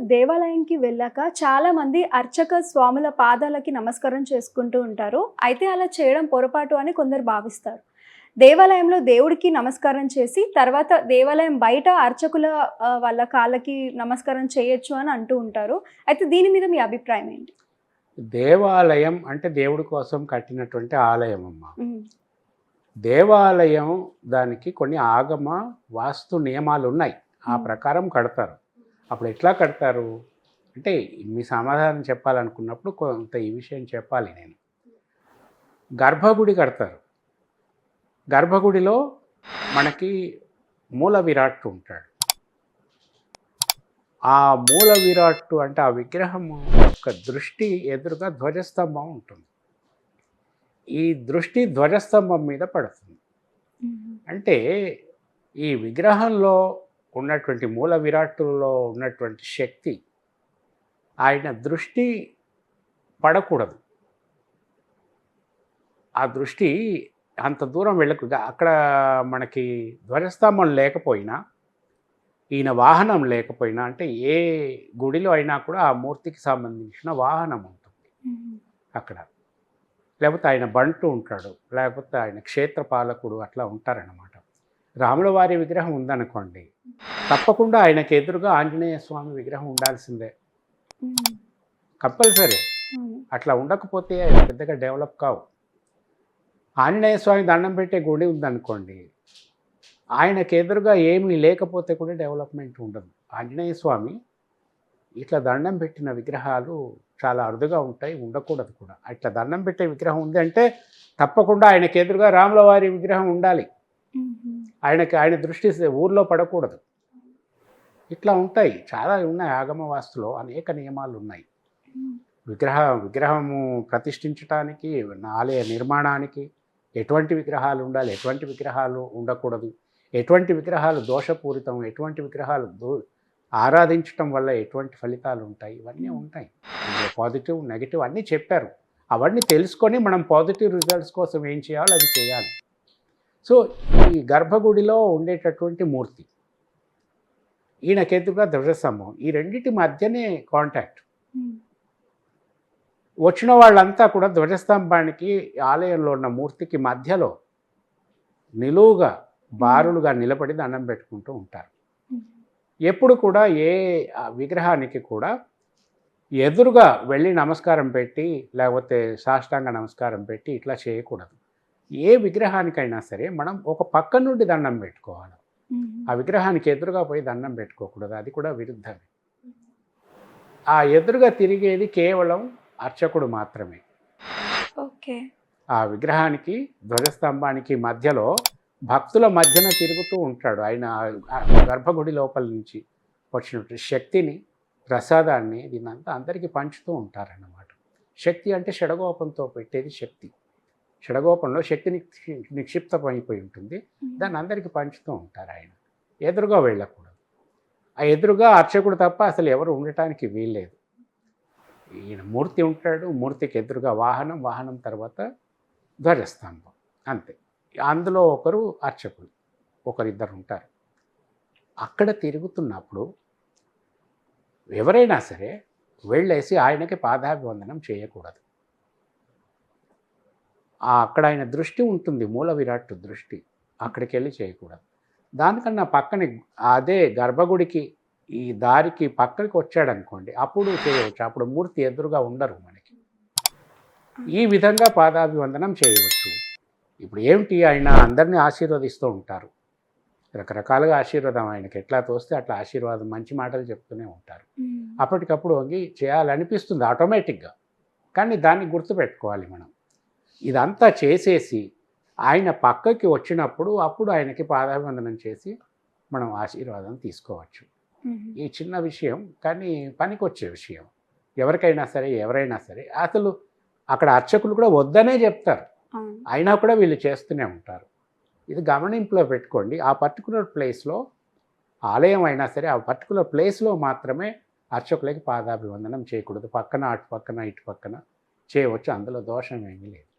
దేవాలయంకి వెళ్ళాక చాలా మంది అర్చక స్వాముల పాదాలకి నమస్కారం చేసుకుంటూ ఉంటారు. అయితే అలా చేయడం పొరపాటు అని కొందరు భావిస్తారు. దేవాలయంలో దేవుడికి నమస్కారం చేసి తర్వాత దేవాలయం బయట అర్చకుల వాళ్ళ కాళ్ళకి నమస్కారం చేయొచ్చు అని అంటూ ఉంటారు. అయితే దీని మీద మీ అభిప్రాయం ఏంటి? దేవాలయం అంటే దేవుడి కోసం కట్టినటువంటి ఆలయం అమ్మ దేవాలయం దానికి కొన్ని ఆగమ వాస్తు నియమాలు ఉన్నాయి ఆ. ప్రకారం కడతారు. అప్పుడు ఎట్లా కడతారు? అంటే మీ సమాధానం చెప్పాలనుకున్నప్పుడు కొంత ఈ విషయం చెప్పాలి నేను. గర్భగుడి కడతారు. గర్భగుడిలో మనకి మూల విరాట్ ఉంటాడు. ఆ మూల విరాట్టు అంటే ఆ విగ్రహం యొక్క దృష్టి ఎదురుగా ధ్వజస్తంభం ఉంటుంది. ఈ దృష్టి ధ్వజస్తంభం మీద పడుతుంది. అంటే ఈ విగ్రహంలో ఉన్నటువంటి మూల విరాట్టులో ఉన్నటువంటి శక్తి ఆయన దృష్టి పడకూడదు. ఆ దృష్టి అంత దూరం వెళ్ళకు అక్కడ మనకి ధ్వజస్తంభం లేకపోయినా ఈయన వాహనం లేకపోయినా అంటే ఏ గుడిలో అయినా కూడా ఆ మూర్తికి సంబంధించిన వాహనం ఉంటుంది అక్కడ. లేకపోతే ఆయన బంటు ఉంటాడు లేకపోతే ఆయన క్షేత్రపాలకుడు అట్లా ఉంటారన్నమాట. రాముల వారి విగ్రహం ఉందనుకోండి తప్పకుండా ఆయనకు ఎదురుగా ఆంజనేయ స్వామి విగ్రహం ఉండాల్సిందే. కంపల్సరీ. అట్లా ఉండకపోతే అవి పెద్దగా డెవలప్ కావు. ఆంజనేయ స్వామి దండం పెట్టే గుడి ఉందనుకోండి ఆయనకు ఎదురుగా ఏమీ లేకపోతే కూడా డెవలప్మెంట్ ఉండదు. ఆంజనేయ స్వామి ఇట్లా దండం పెట్టిన విగ్రహాలు చాలా అరుదుగా ఉంటాయి ఉండకూడదు కూడా. ఇట్లా దండం పెట్టే విగ్రహం ఉంది అంటే తప్పకుండా ఆయనకు ఎదురుగా రాముల వారి విగ్రహం ఉండాలి. ఆయనకి ఆయన దృష్టి ఊర్లో పడకూడదు. ఇట్లా ఉంటాయి. చాలా ఉన్నాయి ఆగమ వాస్తులో అనేక నియమాలు ఉన్నాయి విగ్రహ విగ్రహము ప్రతిష్ఠించటానికి ఆలయ నిర్మాణానికి ఎటువంటి విగ్రహాలు ఉండాలి? ఎటువంటి విగ్రహాలు ఉండకూడదు? ఎటువంటి విగ్రహాలు దోషపూరితం? ఎటువంటి విగ్రహాలు దో ఆరాధించటం వల్ల ఎటువంటి ఫలితాలు ఉంటాయి? ఇవన్నీ ఉంటాయి. పాజిటివ్ నెగిటివ్ అన్నీ చెప్పారు. అవన్నీ తెలుసుకొని మనం పాజిటివ్ రిజల్ట్స్ కోసం ఏం చేయాలో అది చేయాలి. సో ఈ గర్భగుడిలో ఉండేటటువంటి మూర్తి ఈయనకెదురుగా ధ్వజస్తంభం ఈ రెండింటి మధ్యనే కాంటాక్ట్ ఉమ్, వచ్చిన వాళ్ళంతా కూడా ధ్వజస్తంభానికి ఆలయంలో ఉన్న మూర్తికి మధ్యలో నిలువుగా బారులుగా నిలబడి దండం పెట్టుకుంటూ ఉంటారు. ఉమ్, ఎప్పుడు కూడా ఏ విగ్రహానికి కూడా ఎదురుగా వెళ్ళి నమస్కారం పెట్టి లేకపోతే సాష్టాంగ నమస్కారం పెట్టి ఇట్లా చేయకూడదు. ఏ విగ్రహానికైనా సరే మనం ఒక పక్క నుండి దండం పెట్టుకోవాలి. ఆ విగ్రహానికి ఎదురుగా పోయి దండం పెట్టుకోకూడదు. అది కూడా విరుద్ధమే. ఆ ఎదురుగా తిరిగేది కేవలం అర్చకుడు మాత్రమే. ఓకే. ఆ విగ్రహానికి ధ్వజస్తంభానికి మధ్యలో భక్తుల మధ్యన తిరుగుతూ ఉంటాడు. ఆయన గర్భగుడి లోపల నుంచి వచ్చినటువంటి శక్తిని ప్రసాదాన్ని దీనంతా అందరికీ పంచుతూ ఉంటారన్నమాట. శక్తి అంటే షడగోపంతో పెట్టేది శక్తి. షడగోపంలో శక్తి నిక్షి నిక్షిప్తమైపోయి ఉంటుంది. దాన్ని అందరికీ పంచుతూ ఉంటారు ఆయన. ఎదురుగా వెళ్ళకూడదు. ఆ ఎదురుగా అర్చకుడు తప్ప అసలు ఎవరు ఉండటానికి వీల్లేదు. ఈయన మూర్తి ఉంటాడు. మూర్తికి ఎదురుగా వాహనం వాహనం తర్వాత ధ్వజస్తంభం. అంతే. అందులో ఒకరు అర్చకులు. ఒకరిద్దరు ఉంటారు. అక్కడ తిరుగుతున్నప్పుడు ఎవరైనా సరే వెళ్ళేసి ఆయనకి పాదాభివందనం చేయకూడదు. అక్కడ ఆయన దృష్టి ఉంటుంది మూల విరాట్ దృష్టి. అక్కడికి వెళ్ళి చేయకూడదు. దానికన్నా పక్కన అదే గర్భగుడికి ఈ దారికి పక్కకి వచ్చాడనుకోండి అప్పుడు చేయవచ్చు. అప్పుడు మూర్తి ఎదురుగా ఉండరు మనకి. ఈ విధంగా పాదాభివందనం చేయవచ్చు. ఇప్పుడు ఏమిటి ఆయన అందరినీ ఆశీర్వదిస్తూ ఉంటారు? రకరకాలుగా ఆశీర్వాదం ఆయనకి ఎట్లా తోస్తే అట్లా ఆశీర్వాదం మంచి మాటలు చెప్తూనే ఉంటారు. అప్పటికప్పుడు వంగి చేయాలనిపిస్తుంది ఆటోమేటిక్గా. కానీ దాన్ని గుర్తుపెట్టుకోవాలి మనం. ఇదంతా చేసేసి ఆయన పక్కకి వచ్చినప్పుడు అప్పుడు ఆయనకి పాదాభివందనం చేసి మనం ఆశీర్వాదం తీసుకోవచ్చు. ఈ చిన్న విషయం కానీ పనికొచ్చే విషయం. ఎవరికైనా సరే ఎవరైనా సరే అసలు అక్కడ అర్చకులు కూడా వద్దనే చెప్తారు. అయినా కూడా వీళ్ళు చేస్తూనే ఉంటారు. ఇది గమనింపులో పెట్టుకోండి. ఆ పర్టికులర్ ప్లేస్లో ఆలయం అయినా సరే ఆ పర్టికులర్ ప్లేస్లో మాత్రమే అర్చకులకి పాదాభివందనం చేయకూడదు. పక్కన అటు పక్కన ఇటు పక్కన చేయవచ్చు. అందులో దోషం ఏమీ లేదు.